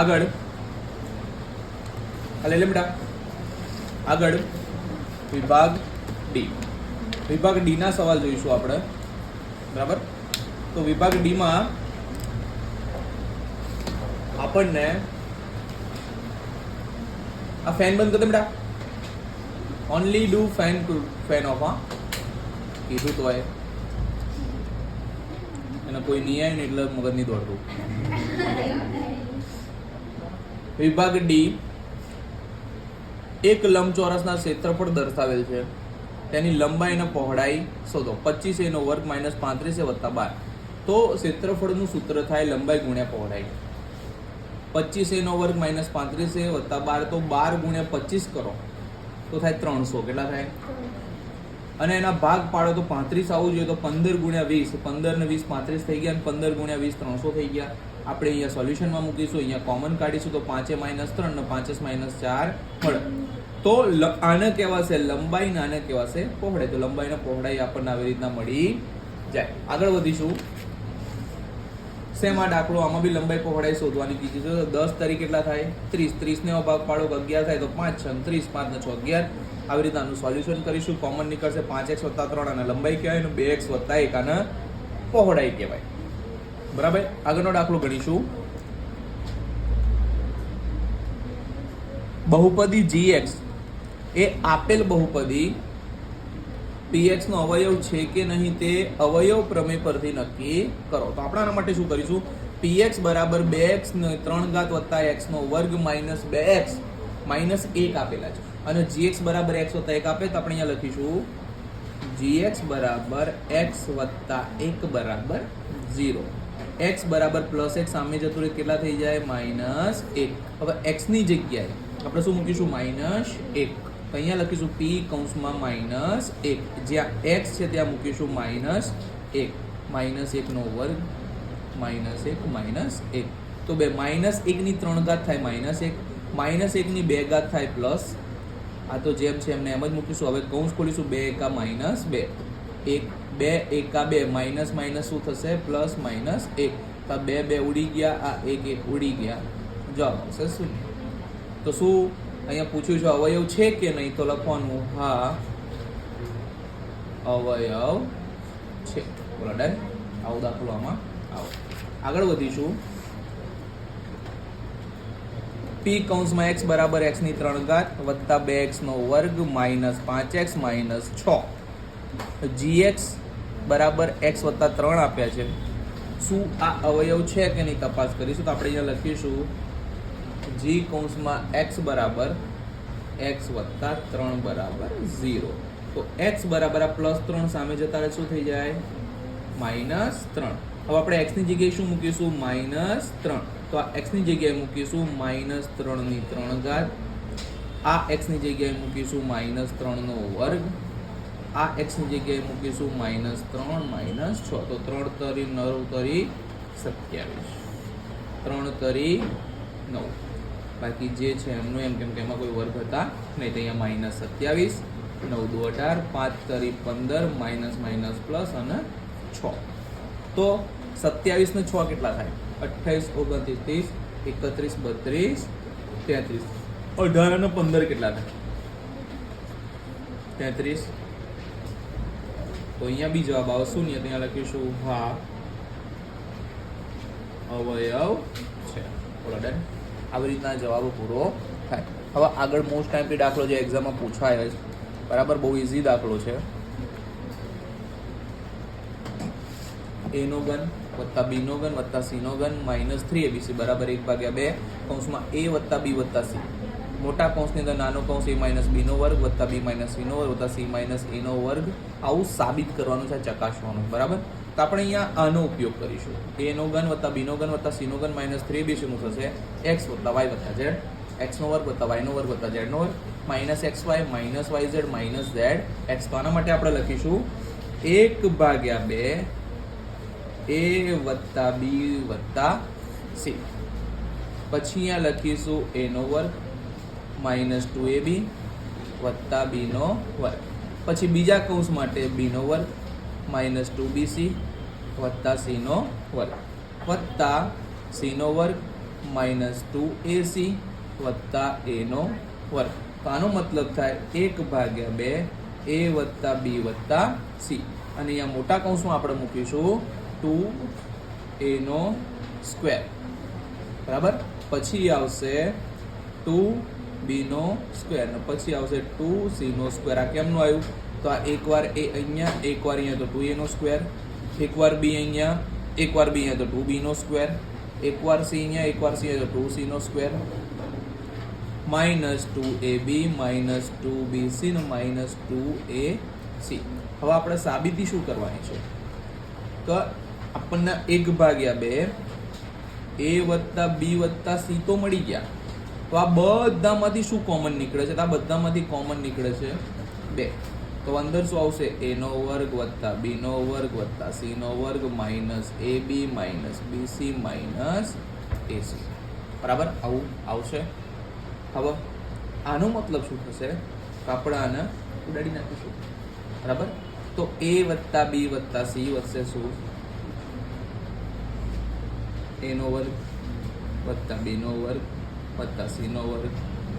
આગળ. અલે લઈ લે બેટા. આગળ. વિભાગ ડી વિભાગ ડી ના સવાલ જોઈશું આપણે. બરાબર? તો વિભાગ ડી માં આપણને આ ફેન બંધ કરી બેટા. Only do fan two fan off હા? કીધું તો એ. અને કોઈ નહીં આવે ને એટલે મગજ નહીં દોડતું વિભાગ ડી એક લંબચોરસના ક્ષેત્રફળ દર્શાવેલ છે. તેની લંબાઈ અને પહોળાઈ શોધો. પચીસ એનો વર્ગ માઇનસ પાંત્રીસ એ વત્તા બાર. તો ક્ષેત્રફળનું સૂત્ર થાય લંબાઈ ગુણ્યા પહોળાઈ. પચીસ એનો વર્ગ માઇનસ પાંત્રીસ એ વત્તા બાર, તો બાર ગુણ્યા પચીસ કરો. તો થાય ત્રણસો. કેટલા થાય? અને એના ભાગ પાડો તો પાંત્રીસ આવવું જોઈએ, તો પંદર ગુણ્યા વીસ. પંદર ને વીસ પાંત્રીસ થઈ ગયા અને પંદર ગુણ્યા વીસ ત્રણસો થઈ ગયા. આપણે અહીંયા સોલ્યુશનમાં મૂકીશું, અહીંયા કોમન કાઢીશું તો પાંચે માઇનસ ત્રણ ને પાંચે માઇનસ ચાર મળે તો આને કહેવાશે લંબાઈ ને આને કહેવાશે પહોળાઈ. તો લંબાઈને પહોળાઈ આપણને આવી રીતના મળી જાય. આગળ વધીશું. સેમ આ દાખલો આમાં બી લંબાઈ પહોળાઈ શોધવાની કીધી છે. તો દસ તરીકે કેટલા થાય? ત્રીસ. ત્રીસને ભાગ પાડો અગિયાર થાય. તો પાંચ છ ત્રીસ, પાંચ ને છ, અગિયાર. આવી રીતના આનું સોલ્યુશન કરીશું. કોમન નીકળશે પાંચ એક્સ વત્તા ત્રણ અને લંબાઈ કહેવાય અને બે એક્સ વત્તા એક આને પહોળાઈ કહેવાય. બરાબર? આગળનો દાખલો ગણીશું. બહુપદી જી એક્સ એ આપેલ બહુપદી પીએક્સ નો અવયવ છે કે નહીં તે અવયવ પ્રમેય પરથી નક્કી કરો. તો આપણે આના માટે શું કરીશું? પીએક્સ બરાબર બે એક્સ ત્રણ ઘાત વત્તા એક્સ નો વર્ગ માઇનસ બે એક્સ માઇનસ એક આપેલા છે. અને જીએક્સ બરાબર એક્સ વત્તા એક આપે તો આપણે અહીંયા લખીશું. જીએક્સ બરાબર એક્સ વત્તા એક બરાબર ઝીરો. એક્સ બરાબર પ્લસ એક સામે જતું રહે કેટલા થઈ જાય? માઇનસ એક. હવે એક્સની જગ્યાએ આપણે શું મૂકીશું? માઇનસ એક. અહીંયા લખીશું પી કૌંસમાં માઇનસ એક. જ્યાં એક્સ છે ત્યાં મૂકીશું માઇનસ એક. માઇનસ એકનો વર્ગ, માઇનસ એક માઇનસ એક. તો બે, માઇનસ એકની ત્રણ ઘાત થાય, માઇનસ એક. માઇનસ એકની બે ઘાત થાય પ્લસ આ તો જેમ છે એમને એમ જ મૂકીશું. હવે કૌંસ ખોલીશું, બે એકા માઇનસ બે. એક. બે એકા બે, માઇનસ માઇનસ શું થશે? પ્લસ માઇનસ એક. તો બે બે ઉડી ગયા, આ એક એક ઉડી ગયા. જવાબ આવશે શૂન્ય. તો શું? અહીંયા પૂછ્યું છે, અવયવ છે કે નહીં? તો લખવાનું, હા. અવયવ છે. બોલો ડન આવો દાખલો આવો. આગળ વધીશું. પી કૌંસમાં એક્સ બરાબર એક્સની ત્રણ ઘાત વત્તા બે એક્સનો વર્ગ માઇનસ પાંચ એક્સ માઇનસ છ. જી એક્સ બરાબર એક્સ વત્તા ત્રણ આપ્યા છે. શું આ અવયવ છે કે નહીં તપાસ કરીશું તો આપણે અહીંયા લખીશું. જી કૌંસમાં એક્સ બરાબર એક્સ વત્તા ત્રણ બરાબર ઝીરો. તો એક્સ બરાબર આ પ્લસ ત્રણ સામે જતા શું થઈ જાય? માઇનસ ત્રણ. હવે આપણે એક્સની જગ્યાએ શું મૂકીશું? માઇનસ ત્રણ. તો આ એક્સની જગ્યાએ મૂકીશું માઇનસ ત્રણની ત્રણ ઘાત. આ એક્સની જગ્યાએ મૂકીશું માઇનસ ત્રણનો વર્ગ. આ એક્સની જગ્યાએ મૂકીશું માઇનસ ત્રણ માઇનસ છ. તો ત્રણ તરી નવ તરી સત્યાવીસ. ત્રણ તરી નવ. બાકી જે છે એમનું એમ કેમ કે એમાં કોઈ વર્ગ હતા નહીં. તો અહીંયા માઇનસ સત્યાવીસ, નવ દુ અઢાર, પાંચ તરી પંદર માઇનસ માઇનસ પ્લસ અને છ. તો સત્યાવીસ ને છ કેટલા થાય? અઠ્ઠાવીસ, ઓગણત્રીસ, ત્રીસ, એકત્રીસ, બત્રીસ, તેત્રીસ. અઢાર અને પંદર કેટલા થાય? તેત્રીસ. તો અહીંયા બી જવાબ આવે શૂન્ય ત્યાં લખીશું હા અવયવ છે. ડન. આવી રીતના જવાબ પૂરો થાય. હવે આગળ મોસ્ટ ટાઈમથી દાખલો જે એક્ઝામમાં પૂછાય છે બરાબર? બહુ ઇઝી દાખલો છે. એનો ઘન વત્તા બીનો ઘન વત્તા સીનો ઘન માઇનસ થ્રી એબીસી બરાબર એક ભાગ્યા બે. કૌંસમાં એ વત્તા બી વત્તા સી મોટા કૌંસની અંદર નાનો કૌંસ એ માઇનસ બીનો વર્ગ વત્તા બી માઇનસ સીનો વર્ગ વત્તા સી માઇનસ એનો વર્ગ આવું સાબિત કરવાનું છે, ચકાસવાનું, બરાબર? તો આપણે અહીંયા આનો ઉપયોગ કરીશું. એનો ગન વત્તા બીનો ગન વત્તા સીનો ગન માઇનસ થ્રી બી શું થશે? એક્સ વત્તા વાય વત્તા ઝેડ એક્સનો વર્ગ વત્તા વાયનો વર્ગ વત્તા ઝેડનો વર્ગ. Minus X Y minus Y Z minus Z X તો આના માટે આપણે લખીશું એક ભાગ્યા બે એ વત્તા બી વત્તા સી પછી અહીંયા લખીશું એનો વર્ગ માઇનસ ટુ એ બી વત્તા બીનો વર્ગ. પછી બીજા કૌંસ માટે બીનો વર્ગ માઇનસ ટુ બી સી વત્તા સીનો વર્ગ. વત્તા સીનો વર્ગ માઇનસ ટુ એસી વત્તા એનો વર્ગ. તો આનો મતલબ થાય એક ભાગ્યા બે એ વત્તા બી વત્તા સી. અને અહીંયા મોટા કૌંસમાં આપણે મૂકીશું ટુ એનો સ્ક્વેર. બરાબર? પછી આવશે ટુ બીનો સ્ક્વેર અને પછી આવશે ટુ સીનો સ્ક્વેર. આ કેમનું આવ્યું? તો આ એકવાર એ અહીંયા, એકવાર અહીંયા તો ટુ એનો સ્ક્વેર. એકવાર બી અહીંયા, એકવાર બી અહીંયા તો ટુ બીનો સ્ક્વેર. એકવાર સી અહીંયા, એકવાર સી અહીંયા તો two સીનો square. Minus two A B, minus two B C ને માઇનસ ટુ એ સી. હવે આપણે સાબિતી શું કરવાની છે? તો આપણને એક ભાગ્યા બે, એ વત્તા બી વત્તા સી તો મળી ગયા. તો આ બધામાંથી શું કોમન નીકળે છે? તો આ બધામાંથી કોમન નીકળે છે બે. તો અંદર શું આવશે? એનો વર્ગ વત્તા બીનો વર્ગ વત્તા સીનો વર્ગ minus A B minus B C minus A C બરાબર? આવું આવશે. હવે આનો મતલબ શું થશે? આને ઉડાડી નાખીશું. બરાબર? તો એ વત્તા બી વત્તા સી વધશે શું? એનો વર્ગ વત્તા બીનો વર્ગ વત્તા સીનો વર્ગ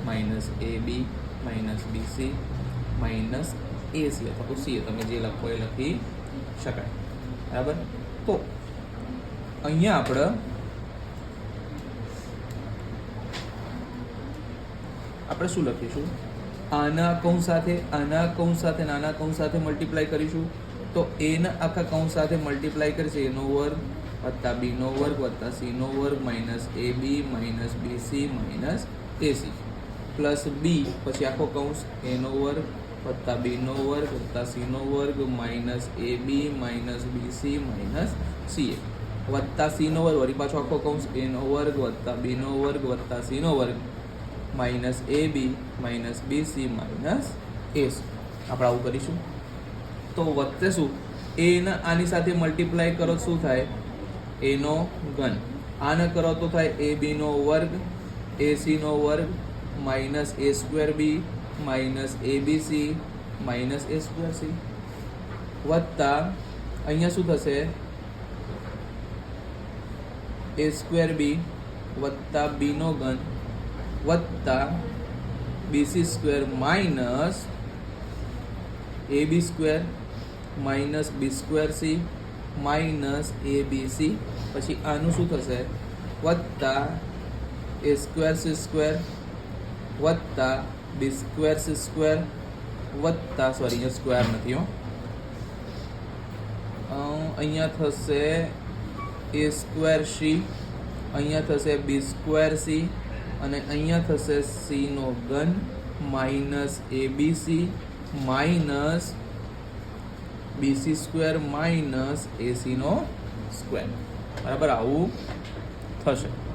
minus A B minus B C minus A C અથવા તો સી. તમે જે લખો એ લખી શકાય. બરાબર? તો અહીંયા આપણે આપણે શું લખીશું? આના કૌંસ સાથે, આના કૌંસ સાથે, નાના કૌંસ સાથે મલ્ટીપ્લાય કરીશું. તો એના આખા કૌંસ સાથે મલ્ટીપ્લાય કરીશે એનો વર્ગ વત્તા બીનો વર્ગ વત્તા સીનો વર્ગ minus A B minus B C minus A C plus B, પછી આખો કૌંસ એનો વર્ગ વત્તા બીનો વર્ગ વત્તા સીનો વર્ગ minus A B minus B C minus C A. વત્તા સીનો વર્ગ, વળી પાછો આખો કૌંસ એનો વર્ગ વત્તા બીનો વર્ગ વત્તા સીનો વર્ગ minus A B minus B C minus S આપણે આવું કરીશું. તો વચ્ચે શું? એના આની સાથે મલ્ટીપ્લાય કરો શું થાય? એનો ઘન. આને કરો તો થાય એ બીનો વર્ગ, એ સીનો વર્ગ, minus A square B, minus A B C, minus A square C. વત્તા, અહીંયા શું થશે? એ સ્ક્વેર બી વત્તા બીનો ઘન. વત્તા B C square minus A B square, minus B square C. Minus A B C. પછી આનું શું થશે? વત્તા એ સ્ક્વેર સી સ્ક્વેર, વત્તા બી સ્ક્વેર સી સ્ક્વેર, વત્તા સોરી, અહીંયા સ્ક્વેર નથી હો. અહીંયા થશે એ સ્ક્વેર સી, અહીંયા થશે બી સ્ક્વેર સી, અને અહીંયા થશે સી નો ઘન minus A B C, minus B C square minus એસીનો square બરાબર? આવું થશે.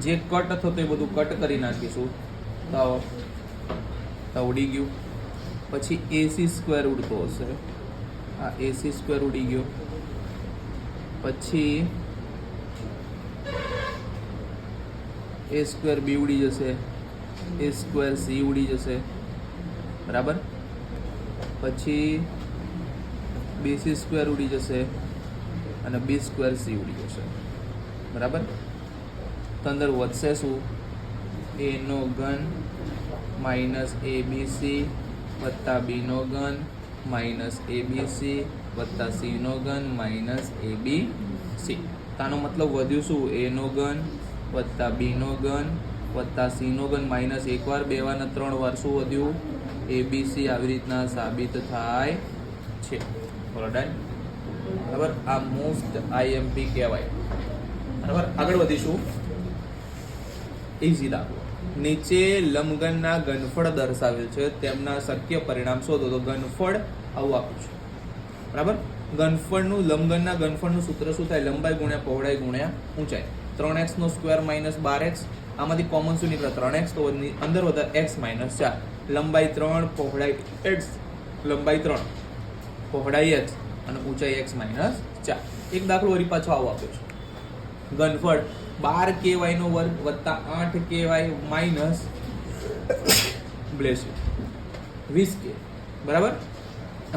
જે કટ થતો એ બધું કટ કરી નાખીશું. તો તો ઉડી ગયું. પછી એસી સ્ક્વેર ઉડતો હશે. આ એસી સ્ક્વેર ઉડી ગયો. પછી એ સ્ક્વેર બી ઉડી જશે. એ સ્ક્વેર સી ઉડી જશે. બરાબર? પછી બીસી સ્ક્વેર ઉડી જશે અને બી સ્ક્વેર સી ઉડી જશે. બરાબર? તો અંદર વધશે શું? એનો ઘન માઇનસ એ બી સી વત્તા બીનો ઘન માઇનસ એ બી સી વત્તા સીનો ઘન માઇનસ એ બી સી તાનો મતલબ વધ્યું શું? એનો ઘન વત્તા બીનો ગન વત્તા સીનો ગન માઇનસ એકવાર બે વાર ત્રણ વાર શું વધ્યું? એ બી સી આવી રીતના સાબિત થાય છે. બોલો બરાબર? આ મોસ્ટ આઈએમપી કહેવાય. બરાબર? આગળ વધીશું. ઇઝી દાખલો નીચે લંબગનના ઘનફળ દર્શાવેલ છે. તેમના શક્ય પરિણામ શોધો. તો ઘનફળ આવું આપ્યું છે. બરાબર? ઘનફળનું લંબઘનના ઘનફળનું સૂત્ર શું થાય? લંબાઈ ગુણ્યા પહોળાઈ ગુણ્યા ઊંચાઈ. ત્રણ એક્સ નો સ્ક્વેર માઇનસ બાર એક્સ, આમાંથી કોમન શું નીકળે? ત્રણ એક્સ, તો અંદર વધારે એક્સ માઇનસ ચાર. લંબાઈ ત્રણ, પહોળાઈ એક્સ. લંબાઈ ત્રણ, પહોળાઈ એક્સ અને ઊંચાઈ એક્સ માઇનસ ચાર. એક દાખલો વળી પાછો આવો આપ્યો છે. ઘનફળ બાર કે વાય નો વર્ગ વત્તા આઠ કે વાય માઇનસ બ્લેસ વીસ કે. બરાબર?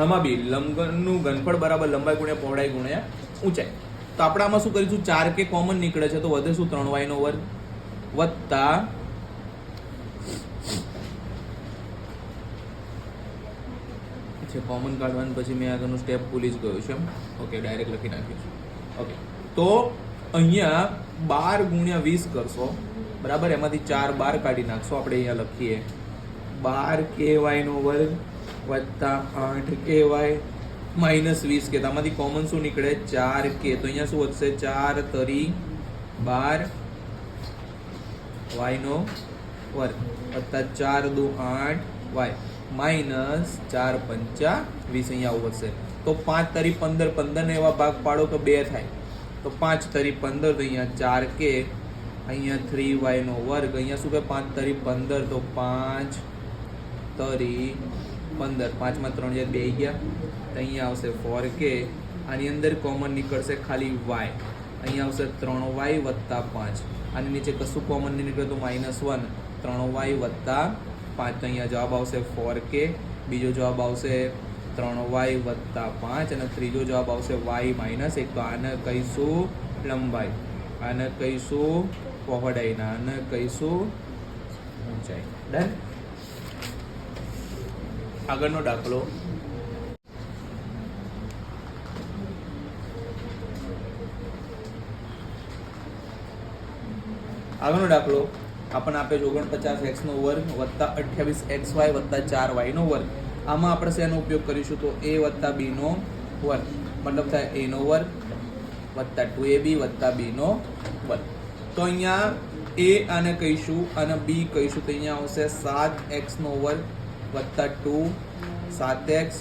આમાં બી લંબઘનનું ઘનફળ બરાબર લંબાઈ ગુણ્યા પહોળાઈ ગુણ્યા ઊંચાઈ. તો આપણે આમાં શું કરીશું? ચાર કે કોમન નીકળે છે, તો વધે શું? ત્રણ વાય નો વર્ગ વત્તા છે કોમન કાઢવાનું પછી મેં આગળનું સ્ટેપ ભૂલી જ ગયો છે ઓકે ડાયરેક્ટ લખી નાખ્યું છે. ઓકે તો અહીંયા બાર ગુણ્યા વીસ કરશો. બરાબર? એમાંથી ચાર બાર કાઢી નાખશો. આપણે અહીંયા લખીએ. બાર કે વાય નો વર્ગ વત્તા આઠ કે વાય માઇનસ વીસ કે આમાંથી કોમન શું નીકળે? ચાર કે. તો અહીંયા શું વધશે? ચાર તરી બાર વાય નો વર્ગ. વત્તા ચાર દુ આઠ વાય માઇનસ ચાર પંચા વીસ અહીંયા આવું વધશે. તો પાંચ તરી પંદર. પંદર ને એવા ભાગ પાડો તો બે થાય. તો પાંચ તરી પંદર તો અહીંયા ચાર કે. અહીંયા થ્રી વાય નો વર્ગ. અહીંયા શું કે પાંચ તરી પંદર? તો પાંચ તરી પંદર, પાંચમાં ત્રણ હજાર બે ગયા. અહીંયા આવશે ફોર કે આની અંદર કોમન નીકળશે ખાલી વાય અહીંયા આવશે ત્રણ વાય વત્તા પાંચ. આની નીચે કશું કોમન નહીં નીકળે તો માઇનસ વન ત્રણ વાય વત્તા પાંચ. તો અહીંયા જવાબ આવશે ફોર કે બીજો જવાબ આવશે ત્રણ વાય વત્તા પાંચ અને ત્રીજો જવાબ આવશે વાય માઇનસ એક. તો આને કહીશું લંબાઈ. આને કહીશું પહોળાઈના આને કહીશું ઊંચાઈ. ડન આગળનો દાખલો. આગળનો દાખલો. આપણને આપે છે ઓગણપચાસ એક્સ નો વર્ગ વત્તા અઠ્યાવીસ એક્સ વાય વત્તા ચાર વાય નો વર્ગ. આમાં આપણે શેનો ઉપયોગ કરીશું તો એ વત્તા બી નો વર્ગ. મતલબ થાય એ નો વર્ગ વત્તા ટુ એ બી વત્તા બી નો વર્ગ. તો અહીંયા એ આને કહીશું અને બી કહીશું. તો અહીંયા આવશે સાત એક્સ નો વર્ગ વત્તા ટુ સાત એક્સ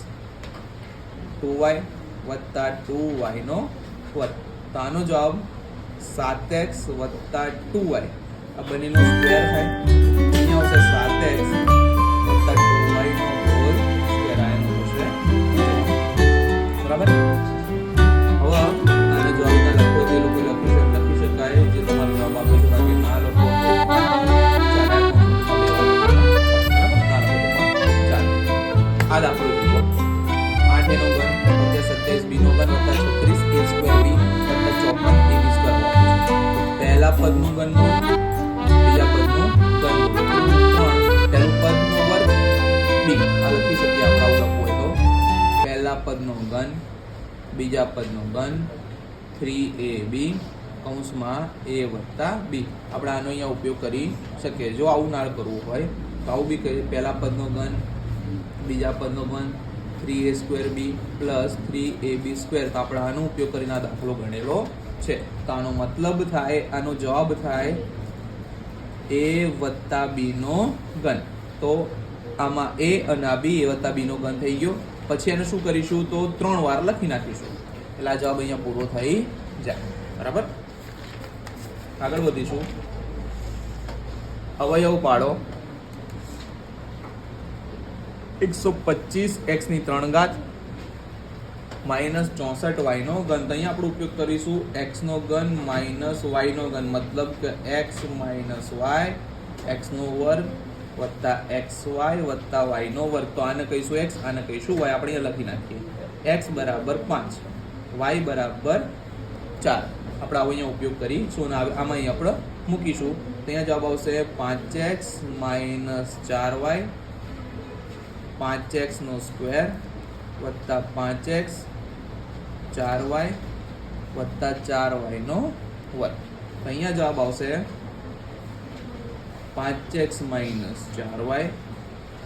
ટુ વાય વત્તા ટુ વાય નો તો આનો જવાબ સાત એક્સ વત્તા ટુ વાય. આ બંનેનો સ્ક્વેર થાય. અહીંયા આવશે સાત એક્સ વત્તા ટુ વાય નો હોલ સ્ક્વેર આ થશે. બરાબર? પહેલા પદનું ઘનમૂળ બીજા પદનું ઘનમૂળ ત્રણ, પહેલું પદનો વર્ગ બી. આ લખી શકીએ આપણે આવું લખવું હોય તો. પહેલા પદનો ઘન બીજા પદનો ઘન થ્રી એ બી કૌંસમાં એ વત્તા બી આપણે આનો અહીંયા ઉપયોગ કરી શકીએ. જો આવું નાળ કરવું હોય, તો આવું બી કરી પહેલા પદનો ઘન બીજા પદનો ઘન three A square B plus three A B square તો આપણે આનો ઉપયોગ કરીને આ દાખલો ગણેલો છે. તો આનો મતલબ થાય, આનો જવાબ થાય એ વત્તા બી નો ઘન. તો આમાં એ અને આ બી એ વત્તા બી નો ઘન થઈ ગયો. પછી એને શું કરીશું? તો ત્રણ વાર લખી નાખીશું. એટલે આ જવાબ અહીંયા પૂરો થઈ જાય. બરાબર? આગળ વધીશું. અવયવ પાડો. એકસો પચીસ એક્સની ત્રણ ઘાત માઇનસ ચોસઠ વાયનો ઘન. તો અહીંયા આપણે ઉપયોગ કરીશું એક્સનો ઘન માઇનસ વાયનો ઘન. મતલબ કે એક્સ માઇનસ વાય એક્સનો વર્ગ વત્તા એક્સ વાય વત્તા વાયનો વર્ગ. તો આને કહીશું એક્સ, આને કહીશું વાય. આપણે અહીંયા લખી નાખીએ. એક્સ બરાબર પાંચ, વાય બરાબર ચાર. આપણે આવો અહીંયા ઉપયોગ કરીશું અને આમાં અહીંયા આપણે મૂકીશું. તો અહીંયા જવાબ આવશે પાંચ એક્સ માઇનસ ચાર વાય, પાંચ એક્સનો સ્ક્વેર વત્તા પાંચ એક્સ ચાર વાય વત્તા ચાર વાયનો વર્ગ અહીંયા જવાબ આવશે પાંચ એક્સ માઇનસ ચાર વાય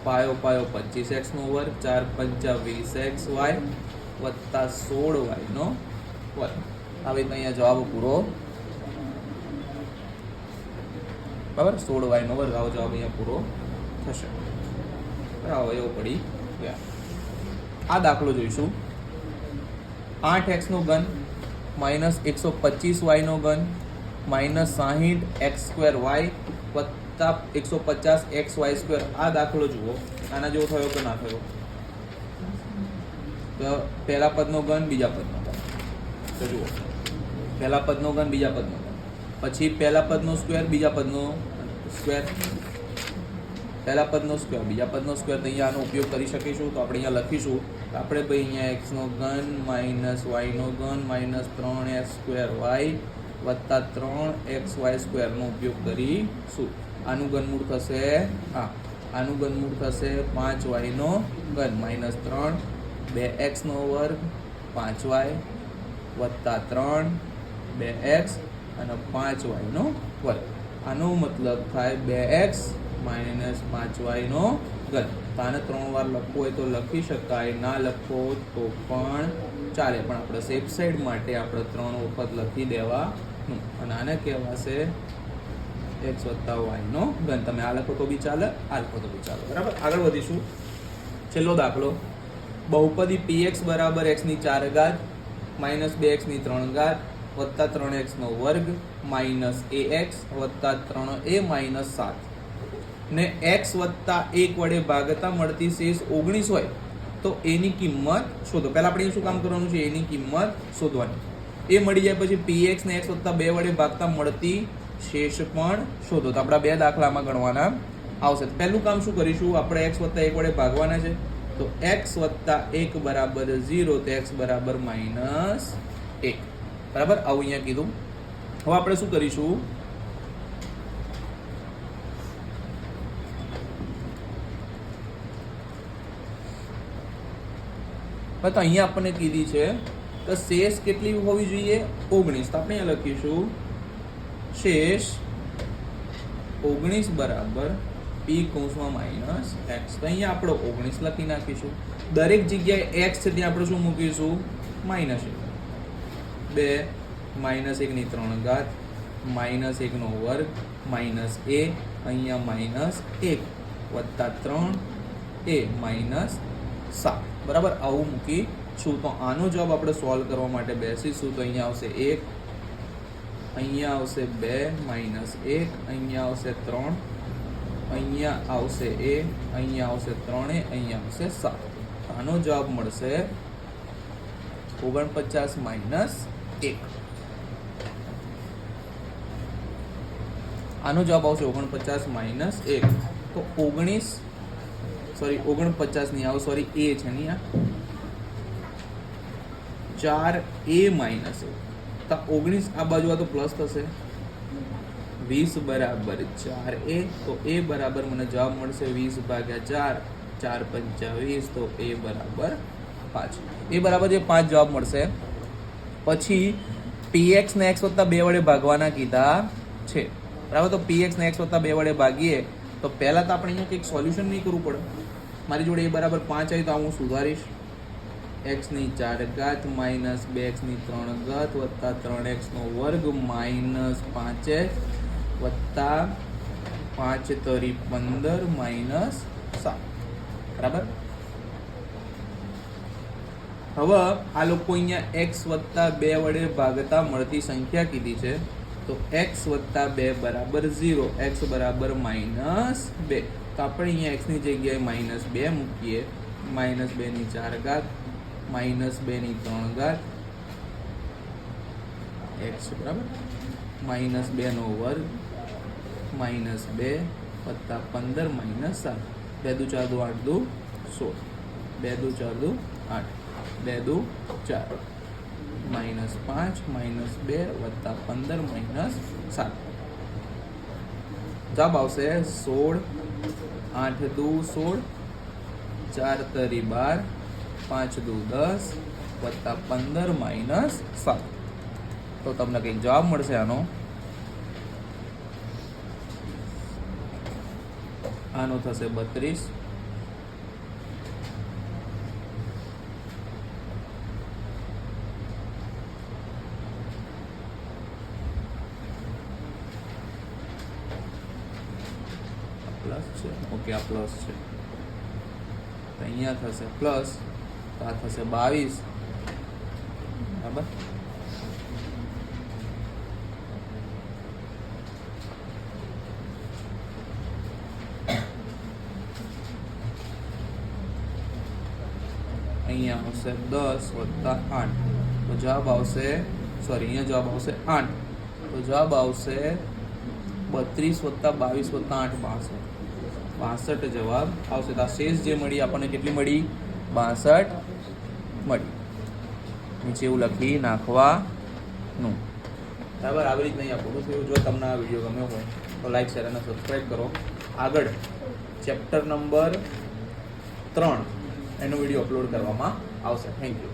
પાયો પાયો પચીસ એક્સનો વર્ગ, ચાર પંચા વીસ એક્સ વાય વત્તા સોળ વાયનો વર્ગ આવી અહીંયા જવાબ પૂરો. બરાબર? સોળ વાયનો વર્ગ, આવો જવાબ અહીંયા પૂરો થશે. બરાબર, એવો પડી ગયા. આ દાખલો જોઈશું. આઠ એક્સનો ઘન, માઇનસ એકસો પચીસ વાયનો ઘન, માઇનસ સાહીઠ એક્સ સ્ક્વેર વાય વત્તા એકસો પચાસ એક્સ વાય સ્ક્વેર. આ દાખલો જુઓ. આના જેવો થયો કે ના થયો? તો પહેલા પદનો ઘન, બીજા પદનો ઘન. જુઓ. પહેલા પદનો ઘન, બીજા પદનો ઘન. પછી પહેલા પદનો સ્ક્વેર, બીજા પદનો સ્ક્વેર. પહેલા પદનો સ્ક્વેર, બીજા પદનો સ્ક્વેર. તો અહીંયા આનો ઉપયોગ કરી શકીશું. તો આપણે અહીંયા લખીશું. આપણે ભાઈ અહીંયા એક્સનો ઘન માઇનસ વાયનો ઘન માઇનસ ત્રણ એક્સ સ્ક્વેર વાય વત્તા ત્રણ એક્સ વાય સ્ક્વેરનો ઉપયોગ કરીશું આનું ઘનમૂળ થશે, હા, આનું ઘનમૂળ થશે પાંચ વાયનો ઘન માઇનસ ત્રણ, બે એક્સનો વર્ગ પાંચ વાય વત્તા ત્રણ, બે એક્સ અને પાંચ વાયનો વર્ગ. આનો મતલબ થાય બે એક્સ માઇનસ પાંચ વાયનો ઘન પાને ત્રણ વાર લખવું હોય તો લખી શકાય, ના લખો તો પણ ચાલે. પણ આપણે સેફ સાઈડ માટે આપણે ત્રણ વખત લખી દેવાનું. અને આને કહેવાશે એક્સ વત્તા વાયનો ઘન. તમે આ લખો તો બી ચાલે, આ લખો તો બી ચાલે. બરાબર? આગળ વધીશું. છેલ્લો દાખલો. બહુપદી પી એક્સ બરાબર એક્સની ચાર ઘાત, માઇનસ બે એક્સની ત્રણ ઘાત, વત્તા ત્રણ એક્સનો વર્ગ, માઇનસ એ એક્સ વત્તા ત્રણ એ માઇનસ સાત. ને એક્સ વત્તા એક વડે ભાગતા મળતી શેષ ઓગણીસ હોય, તો એની કિંમત શોધો. પહેલાં આપણે શું કામ કરવાનું છે? એની કિંમત શોધવાની. એ મળી જાય પછી પી એક્સ ને એક્સ વત્તા બે વડે ભાગતા મળતી શેષ પણ શોધો. તો આપણા બે દાખલામાં ગણવાના આવશે. પહેલું કામ શું કરીશું? આપણે એક્સ વત્તા એક વડે ભાગવાના છે. તો એક્સ વત્તા એક બરાબર ઝીરો, તો એક્સ બરાબર માઇનસ એક. બરાબર? આવું અહીંયા કીધું. હવે આપણે શું કરીશું? તો અહીંયા આપણને કીધી છે કે શેષ કેટલી હોવી જોઈએ? ઓગણીસ. તો આપણે લખીશું. શેષ ઓગણીસ બરાબર પી કૌંસમાં માઇનસ એક્સ તો અહીંયા આપણે ઓગણીસ લખી નાખીશું. દરેક જગ્યાએ એક્સ છે ત્યાં આપણે શું મૂકીશું? માઇનસ એક. બે માઇનસ એકની ત્રણ ઘાત માઇનસ એકનો વર્ગ માઇનસ એ અહીંયા માઇનસ એક વત્તા ત્રણ એ માઇનસ સાત. બરાબર? આવું મૂકી છું. તો આનો જવાબ આપણે સોલ્વ કરવા માટે બેસીશું. તો અહીંયા આવશે એક, અહીંયા આવશે બે માઇનસ એક, અહીંયા આવશે ત્રણ, અહીંયા આવશે એ અહીંયા આવશે ત્રણે, અહીંયા આવશે સાત. આનો જવાબ મળશે ઓગણપચાસ માઇનસ એક. આનો જવાબ આવશે ઓગણપચાસ માઇનસ એક. તો ઓગણીસ સોરી ઓગણપચાસની આવો, સોરી, એ છે નહીં આ. ચાર એ માઇનસ તો ઓગણીસ આ બાજુ આ તો પ્લસ થશે. વીસ બરાબર ચાર એ, તો એ બરાબર મને જવાબ મળશે વીસ ભાગ્યા ચાર ચાર પંચાવીસ તો એ બરાબર પાંચ. એ બરાબર જે પાંચ જવાબ મળશે. પછી પીએક્સ ને એક્સ વત્તા બે વડે ભાગવાના કીધા છે. બરાબર? તો પીએક્સ ને એક્સ વત્તા બે વડે ભાગીએ, તો પહેલાં તો આપણે અહીંયા કંઈક સોલ્યુશન નહીં કરવું પડે. મારી જોડે એ બરાબર પાંચ આવી તો હું સુધારીશ. એક્સની ચાર ઘાત માઇનસ બે એક્સની ત્રણ ઘાત વત્તા ત્રણ એક્સનો વર્ગ માઇનસ પાંચ એક્સ વત્તા પાંચ તરી પંદર માઇનસ સાત. બરાબર? હવે આ લોકો અહીંયા એક્સ વત્તા બે વડે ભાગતા મળતી સંખ્યા કીધી છે. તો એક્સ વત્તા બે બરાબર ઝીરો એક્સ બરાબર માઇનસ બે. તો આપણે અહીંયા એક્સની જગ્યાએ માઇનસ બે મૂકીએ. માઇનસ બેની ચાર ઘાત માઇનસ બેની ત્રણ ઘાત. એક્સ બરાબર? માઇનસ બેનો વર્ગ માઇનસ બે વત્તા પંદર માઇનસ સાત. બે દુ ચાર દુ આઠ દુ સોળ. બે દુ ચાર દુ આઠ. બે દુ ચાર. માઇનસ પાંચ માઇનસ બે વત્તા પંદર માઇનસ સાત. જવાબ આવશે સોળ આઠ દુ સોળ, ચાર તરી બાર, પાંચ દુ દસ, વત્તા પંદર માઇનસ સાત. તો તમને કંઈક જવાબ મળશે આનો. આનો થશે બત્રીસ પ્લસ છે ઓકે આ પ્લસ છે તો અહીંયા થશે પ્લસ તો આ થશે બાવીસ બરાબર અહીંયા આવશે દસ વત્તા આઠ તો જવાબ આવશે સોરી અહીંયા જવાબ આવશે આઠ તો જવાબ આવશે બત્રીસ વત્તા બાવીસ વત્તા આઠ બાસઠ બાસઠ જવાબ આવશે. તો આ શેષ જે મળી, આપણને કેટલી મળી? બાસઠ મળી. નીચે એવું લખી નાખવાનું. બરાબર? આવી રીત અહીંયા પૂરું થયું. જો તમને આ વીડિયો ગમ્યો હોય, તો લાઈક, શેર અને સબસ્ક્રાઈબ કરો. આગળ, ચેપ્ટર નંબર ત્રણ. એનો વીડિયો અપલોડ કરવામાં આવશે. Thank you